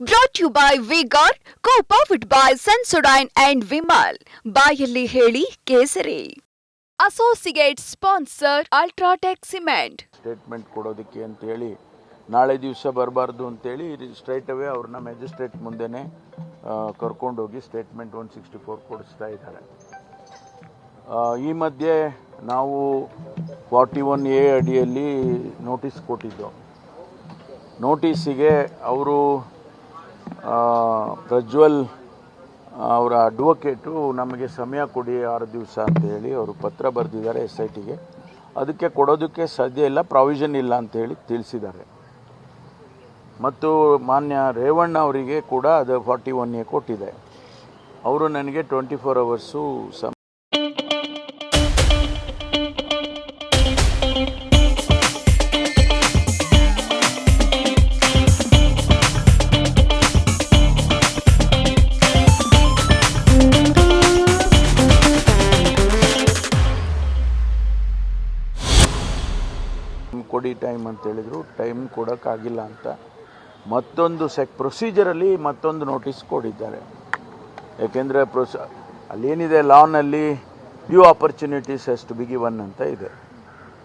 Brought you by vigour co powered by Sensodyne and Vimal ಬಾಯಲ್ಲಿ ಹೇಳಿ ಕೇಸರಿ. Associate sponsor UltraTech cement statement ಕೊಡೋದಕ್ಕೆ ಅಂತೇಳಿ, ನಾಳೆ ದಿವಸ ಬರಬಾರ್ದು ಅಂತೇಳಿ ಸ್ಟ್ರೈಟ್ ಅವೇ ಅವ್ರನ್ನ ಮ್ಯಾಜಿಸ್ಟ್ರೇಟ್ ಮುಂದೆನೇ ಕರ್ಕೊಂಡೋಗಿ ಸ್ಟೇಟ್ಮೆಂಟ್ ಒನ್ ಸಿಕ್ಸ್ಟಿ ಫೋರ್ ಕೊಡಿಸ್ತಾ ಇದ್ದಾರೆ. ಈ ಮಧ್ಯೆ ನಾವು ಫಾರ್ಟಿ ಒನ್ ಎ ಅಡಿಯಲ್ಲಿ ನೋಟಿಸ್ ಕೊಟ್ಟಿದ್ದು. ನೋಟಿಸಿಗೆ ಅವರು ಪ್ರಜ್ವಲ್ ಅವರ ಅಡ್ವೊಕೇಟು ನಮಗೆ ಸಮಯ ಕೊಡಿ ಆರು ದಿವಸ ಅಂತ ಹೇಳಿ ಅವರು ಪತ್ರ ಬರೆದಿದ್ದಾರೆ ಎಸ್ ಐ ಟಿಗೆ ಅದಕ್ಕೆ ಕೊಡೋದಕ್ಕೆ ಸಾಧ್ಯ ಇಲ್ಲ ಪ್ರಾವಿಷನ್ ಇಲ್ಲ ಅಂತ ಹೇಳಿ ತಿಳಿಸಿದ್ದಾರೆ. ಮತ್ತು ಮಾನ್ಯ ರೇವಣ್ಣ ಅವರಿಗೆ ಕೂಡ ಅದು ಫಾರ್ಟಿ ಒನ್ ಎ ಕೊಟ್ಟಿದೆ. ಅವರು ನನಗೆ ಟ್ವೆಂಟಿ ಫೋರ್ ಅವರ್ಸು ಸಮ ಕೊಡಿ ಟೈಮ್ ಅಂತ ಹೇಳಿದರು, ಟೈಮ್ ಕೊಡೋಕ್ಕಾಗಿಲ್ಲ ಅಂತ. ಮತ್ತೊಂದು ಸೆಕ್, ಪ್ರೊಸೀಜರಲ್ಲಿ ಮತ್ತೊಂದು ನೋಟಿಸ್ ಕೊಟ್ಟಿದ್ದಾರೆ ಯಾಕೆಂದರೆ ಪ್ರೊಸ, ಅಲ್ಲೇನಿದೆ ಲಾನಲ್ಲಿ ಡ್ಯೂ ಆಪರ್ಚುನಿಟೀಸ್ ಎಷ್ಟು ಬಿಗಿ ಒನ್ ಅಂತ ಇದೆ.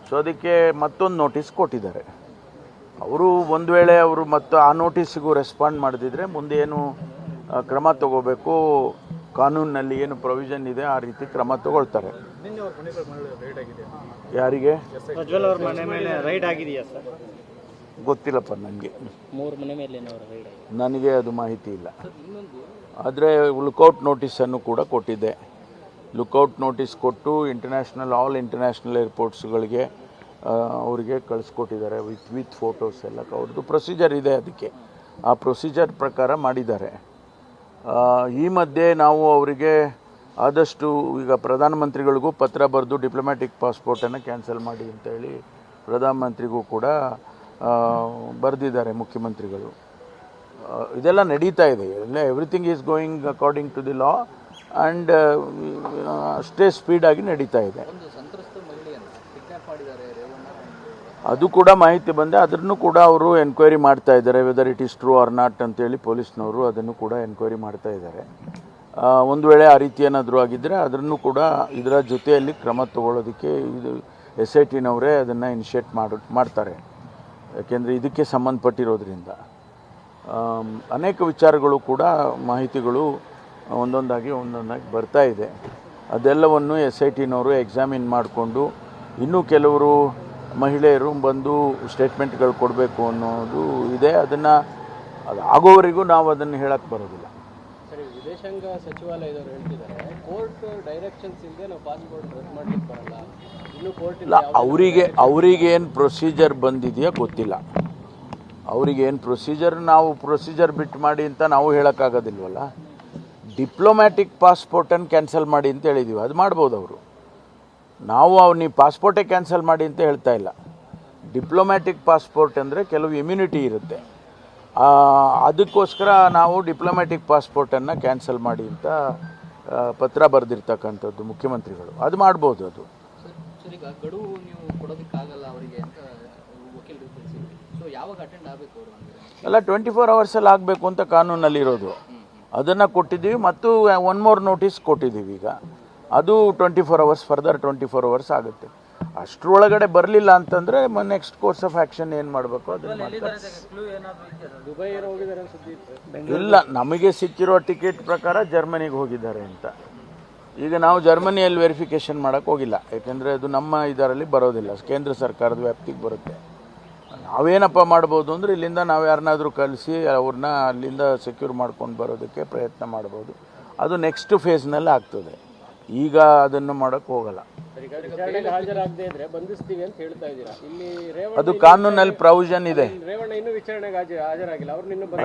ಸೊ ಅದಕ್ಕೆ ಮತ್ತೊಂದು ನೋಟಿಸ್ ಕೊಟ್ಟಿದ್ದಾರೆ. ಅವರು ಒಂದು ವೇಳೆ ಅವರು ಮತ್ತು ಆ ನೋಟಿಸ್ಗೂ ರೆಸ್ಪಾಂಡ್ ಮಾಡದಿದ್ರೆ ಮುಂದೆ ಏನು ಕ್ರಮ ತಗೋಬೇಕು ಕಾನೂನಿನಲ್ಲಿ ಏನು ಪ್ರೊವಿಷನ್ ಇದೆ ಆ ರೀತಿ ಕ್ರಮ ತಗೊಳ್ತಾರೆ. ಯಾರಿಗೆ? ಪ್ರಜ್ವಲ್ ಅವ್ರ ಮನೆ ಮೇಲೆ ರೈಡ್ ಆಗಿದೆಯಾ ಸರ್? ಗೊತ್ತಿಲ್ಲಪ್ಪ ನನಗೆ ಮೂರು ಮನೆ ಮೇಲೆ ಏನಾದ್ರು ರೈಡ್ ಆಗಿದೆ. ನನಗೆ ಅದು ಮಾಹಿತಿ ಇಲ್ಲ. ಆದರೆ ಲುಕೌಟ್ ನೋಟಿಸನ್ನು ಕೂಡ ಕೊಟ್ಟಿದ್ದೆ. ಲುಕೌಟ್ ನೋಟಿಸ್ ಕೊಟ್ಟು ಇಂಟರ್ನ್ಯಾಷನಲ್ ಆಲ್ ಇಂಟರ್ನ್ಯಾಷನಲ್ ಏರ್ಪೋರ್ಟ್ಸ್ಗಳಿಗೆ ಅವರಿಗೆ ಕಳಿಸ್ಕೊಟ್ಟಿದ್ದಾರೆ ವಿತ್ ವಿತ್ ಫೋಟೋಸ್ ಎಲ್ಲ. ಅವ್ರದ್ದು ಪ್ರೊಸೀಜರ್ ಇದೆ ಅದಕ್ಕೆ. ಆ ಪ್ರೊಸೀಜರ್ ಪ್ರಕಾರ ಮಾಡಿದ್ದಾರೆ. ಈ ಮಧ್ಯೆ ನಾವು ಅವರಿಗೆ ಆದಷ್ಟು ಈಗ ಪ್ರಧಾನಮಂತ್ರಿಗಳಿಗೂ ಪತ್ರ ಬರೆದು ಡಿಪ್ಲೊಮ್ಯಾಟಿಕ್ ಪಾಸ್ಪೋರ್ಟನ್ನು ಕ್ಯಾನ್ಸಲ್ ಮಾಡಿ ಅಂತೇಳಿ ಪ್ರಧಾನಮಂತ್ರಿಗೂ ಕೂಡ ಬರೆದಿದ್ದಾರೆ ಮುಖ್ಯಮಂತ್ರಿಗಳು. ಇದೆಲ್ಲ ನಡೀತಾ ಇದೆ. ಎಲ್ಲ everything is going according to the law and ಅಷ್ಟೇ ಸ್ಪೀಡಾಗಿ ನಡೀತಾ ಇದೆ. ಅದು ಕೂಡ ಮಾಹಿತಿ ಬಂದೆ. ಅದನ್ನು ಕೂಡ ಅವರು ಎನ್ಕ್ವೈರಿ ಮಾಡ್ತಾ ಇದ್ದಾರೆ. Whether it is true or not ಅಂತೇಳಿ ಪೊಲೀಸ್ನವರು ಅದನ್ನು ಕೂಡ ಎನ್ಕ್ವೈರಿ ಮಾಡ್ತಾ ಇದ್ದಾರೆ. ಒಂದು ವೇಳೆ ಆ ರೀತಿ ಏನಾದರೂ ಆಗಿದ್ದರೆ ಅದನ್ನು ಕೂಡ ಇದರ ಜೊತೆಯಲ್ಲಿ ಕ್ರಮ ತಗೊಳ್ಳೋದಕ್ಕೆ ಇದು ಎಸ್ ಐ ಟಿನವರೇ ಅದನ್ನು ಇನಿಷಿಯೇಟ್ ಮಾಡ, ಮಾಡ್ತಾರೆ. ಯಾಕೆಂದರೆ ಇದಕ್ಕೆ ಸಂಬಂಧಪಟ್ಟಿರೋದ್ರಿಂದ. ಅನೇಕ ವಿಚಾರಗಳು ಕೂಡ ಮಾಹಿತಿಗಳು ಒಂದೊಂದಾಗಿ ಒಂದೊಂದಾಗಿ ಬರ್ತಾ ಇದೆ. ಅದೆಲ್ಲವನ್ನು ಎಸ್ ಐ ಟಿನವರು ಎಕ್ಸಾಮಿನ್ ಮಾಡಿಕೊಂಡು ಇನ್ನೂ ಕೆಲವರು ಮಹಿಳೆಯರು ಬಂದು ಸ್ಟೇಟ್ಮೆಂಟ್ಗಳು ಕೊಡಬೇಕು ಅನ್ನೋದು ಇದೆ. ಅದನ್ನು ಅದು ಆಗೋವರೆಗೂ ನಾವು ಅದನ್ನು ಹೇಳಕ್ಕೆ ಬರೋದಿಲ್ಲ. ಸರಿ ವಿದೇಶಾಂಗ ಸಚಿವಾಲಯದವರು ಹೇಳ್ತಿದ್ದಾರೆ ಕೋರ್ಟ್ ಡೈರೆಕ್ಷನ್ಸ್ ಇಲ್ಲದೆ ನಾವು ಪಾಸ್ಪೋರ್ಟ್ ರದ್ದು ಮಾಡ್ಲಿಕ್ಕೆ ಬರಲ್ಲ. ಇನ್ನು ಕೋರ್ಟ್ ಇಲ್ಲ ಅವರಿಗೆ ಅವರಿಗೇನು ಪ್ರೊಸೀಜರ್ ಬಂದಿದೆಯೋ ಗೊತ್ತಿಲ್ಲ. ಅವರಿಗೇನು ಪ್ರೊಸೀಜರ್ ನಾವು ಪ್ರೊಸೀಜರ್ ಬಿಟ್ಟು ಮಾಡಿ ಅಂತ ನಾವು ಹೇಳೋಕ್ಕಾಗೋದಿಲ್ವಲ್ಲ? ಡಿಪ್ಲೊಮ್ಯಾಟಿಕ್ ಪಾಸ್ಪೋರ್ಟನ್ನು ಕ್ಯಾನ್ಸಲ್ ಮಾಡಿ ಅಂತ ಹೇಳಿದ್ದೀವಿ ಅದು ಮಾಡ್ಬೋದು ಅವರು. ನಾವು ಅವ್ರು ನೀವು ಪಾಸ್ಪೋರ್ಟೇ ಕ್ಯಾನ್ಸಲ್ ಮಾಡಿ ಅಂತ ಹೇಳ್ತಾ ಇಲ್ಲ. ಡಿಪ್ಲೊಮ್ಯಾಟಿಕ್ ಪಾಸ್ಪೋರ್ಟ್ ಅಂದರೆ ಕೆಲವು ಇಮ್ಯುನಿಟಿ ಇರುತ್ತೆ. ಅದಕ್ಕೋಸ್ಕರ ನಾವು ಡಿಪ್ಲೊಮ್ಯಾಟಿಕ್ ಪಾಸ್ಪೋರ್ಟನ್ನು ಕ್ಯಾನ್ಸಲ್ ಮಾಡಿ ಅಂತ ಪತ್ರ ಬರೆದಿರ್ತಕ್ಕಂಥದ್ದು ಮುಖ್ಯಮಂತ್ರಿಗಳು. ಅದು ಮಾಡ್ಬೋದು ಅದು. ಅಲ್ಲ ಟ್ವೆಂಟಿ ಫೋರ್ ಅವರ್ಸಲ್ಲಿ ಆಗಬೇಕು ಅಂತ ಕಾನೂನಲ್ಲಿರೋದು. ಅದನ್ನು ಕೊಟ್ಟಿದ್ದೀವಿ ಮತ್ತು ಒನ್ ಮೋರ್ ನೋಟಿಸ್ ಕೊಟ್ಟಿದ್ದೀವಿ ಈಗ. ಅದು twenty four hours further twenty four hours ಆಗುತ್ತೆ. ಅಷ್ಟರೊಳಗಡೆ ಬರಲಿಲ್ಲ ಅಂತಂದರೆ ನೆಕ್ಸ್ಟ್ ಕೋರ್ಸ್ ಆಫ್ ಆ್ಯಕ್ಷನ್ ಏನು ಮಾಡಬೇಕು ಅದನ್ನು ಇಲ್ಲ ನಮಗೆ ಸಿಕ್ಕಿರೋ ಟಿಕೆಟ್ ಪ್ರಕಾರ ಜರ್ಮನಿಗೆ ಹೋಗಿದ್ದಾರೆ ಅಂತ. ಈಗ ನಾವು ಜರ್ಮನಿಯಲ್ಲಿ ವೆರಿಫಿಕೇಷನ್ ಮಾಡೋಕ್ಕೆ ಹೋಗಿಲ್ಲ. ಯಾಕೆಂದರೆ ಅದು ನಮ್ಮ ಇದರಲ್ಲಿ ಬರೋದಿಲ್ಲ. ಕೇಂದ್ರ ಸರ್ಕಾರದ ವ್ಯಾಪ್ತಿಗೆ ಬರುತ್ತೆ. ನಾವೇನಪ್ಪ ಮಾಡ್ಬೋದು ಅಂದರೆ ಇಲ್ಲಿಂದ ನಾವು ಯಾರನ್ನಾದರೂ ಕಲಿಸಿ ಅವ್ರನ್ನ ಅಲ್ಲಿಂದ ಸೆಕ್ಯೂರ್ ಮಾಡ್ಕೊಂಡು ಬರೋದಕ್ಕೆ ಪ್ರಯತ್ನ ಮಾಡ್ಬೋದು. ಅದು ನೆಕ್ಸ್ಟ್ ಫೇಸ್ನಲ್ಲಿ ಆಗ್ತದೆ. ಈಗ ಅದನ್ನು ಮಾಡೋಕ್ಕೆ ಹೋಗಲ್ಲ. ಅದು ಕಾನೂನಲ್ಲಿ ಪ್ರಾವಿಷನ್ ಇದೆ.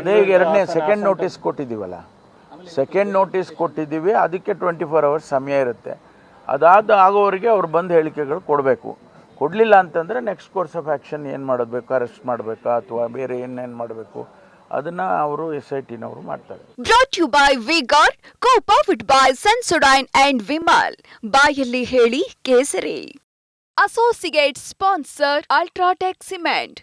ಅದೇ ಈಗ ಎರಡನೇ ಸೆಕೆಂಡ್ ನೋಟಿಸ್ ಕೊಟ್ಟಿದ್ದೀವಲ್ಲ? ಸೆಕೆಂಡ್ ನೋಟಿಸ್ ಕೊಟ್ಟಿದ್ದೀವಿ. ಅದಕ್ಕೆ ಟ್ವೆಂಟಿ ಫೋರ್ ಅವರ್ಸ್ ಸಮಯ ಇರುತ್ತೆ. ಅದಾದ ಆಗೋವರೆಗೆ ಅವ್ರು ಬಂದು ಹೇಳಿಕೆಗಳು ಕೊಡಬೇಕು. ಕೊಡಲಿಲ್ಲ ಅಂತಂದರೆ ನೆಕ್ಸ್ಟ್ ಕೋರ್ಸ್ ಆಫ್ ಆ್ಯಕ್ಷನ್ ಏನು ಮಾಡಬೇಕು ಅರೆಸ್ಟ್ ಮಾಡಬೇಕಾ? ಅಥವಾ ಬೇರೆ ಏನೇನು ಮಾಡಬೇಕು? ಅದನ್ನು ಅವರು ಎಸ್ ಐ ಟಿನವರು ಮಾಡ್ತಾರೆ. Brought you by vigour co powered by Sensodyne and Vimal ಬಾಯಲ್ಲಿ ಹೇಳಿ ಕೇಸರಿ. Associate sponsor UltraTech cement